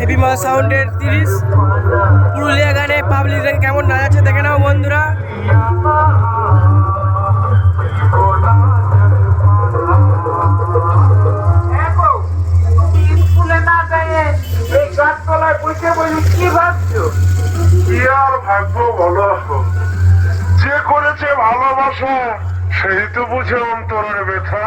হেভিমা সাউন্ডের তিরিশ। পুরুলিয়া গানে পাবলিক কেমন না যাচ্ছে দেখে নাও বন্ধুরা। যে করেছে ভালোবাসা, সেই তো বুঝে অন্তরের ব্যথা।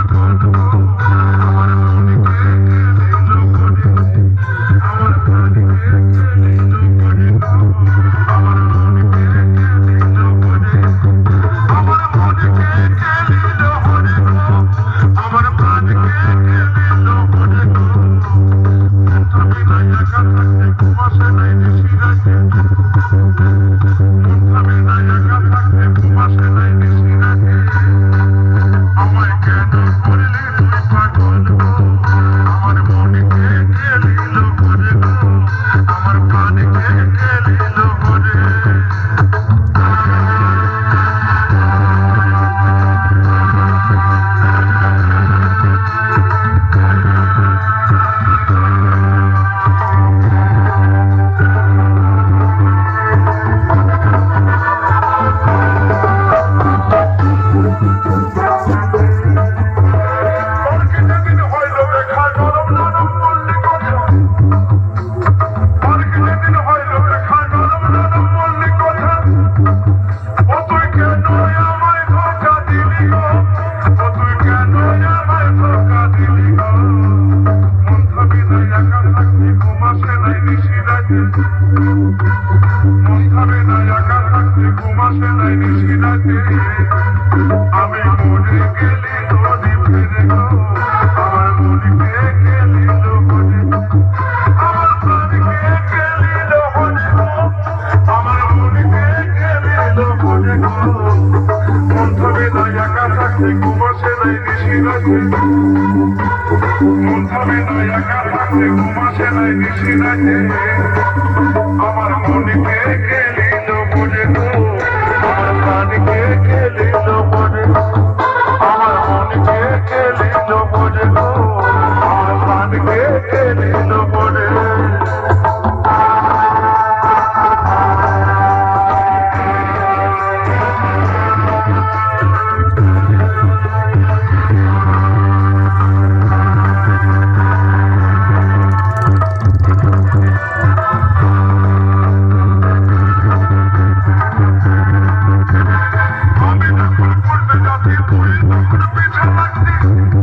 থামে না একা থাকতে ঘুম আসে না আমার মনে কে Ah!